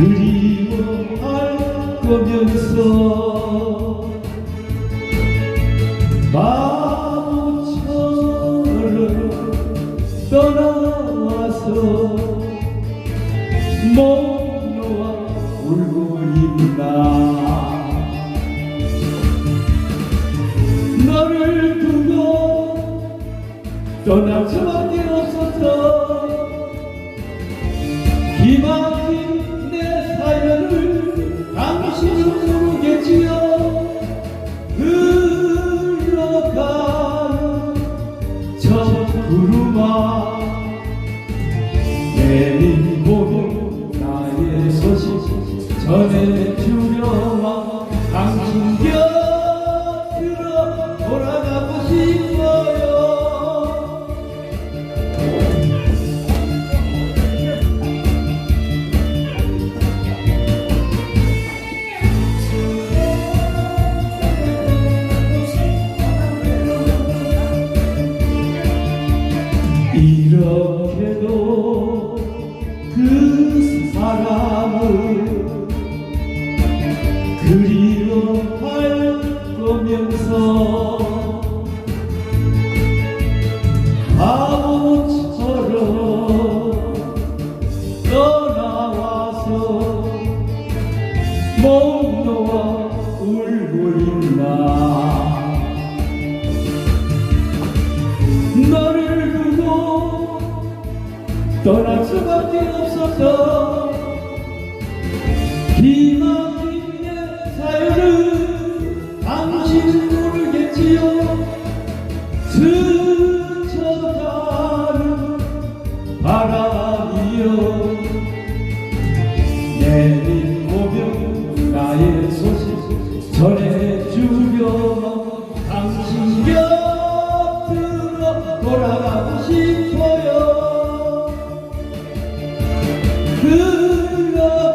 그리워할 거면서 마음처럼 떠나와서 못 놓아 울고 있나. 너를 두고 떠날 수밖에 없어서 기 봄 나의 소식 전해주려 거면서 바보처럼 떠나와서 못 놓아 울고 있나. 너를 두고 떠날 수밖에 없어서 바람이여 내일 오면 나의 소식 전해주려 당신 곁으로 돌아가고 싶어요. 흘러가는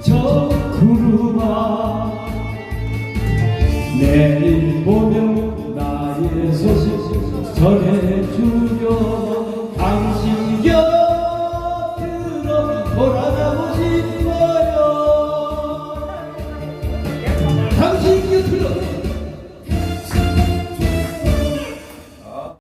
저 구름아 내일 보면 나의 소식 전해주려 당신 곁으로 돌아가고 싶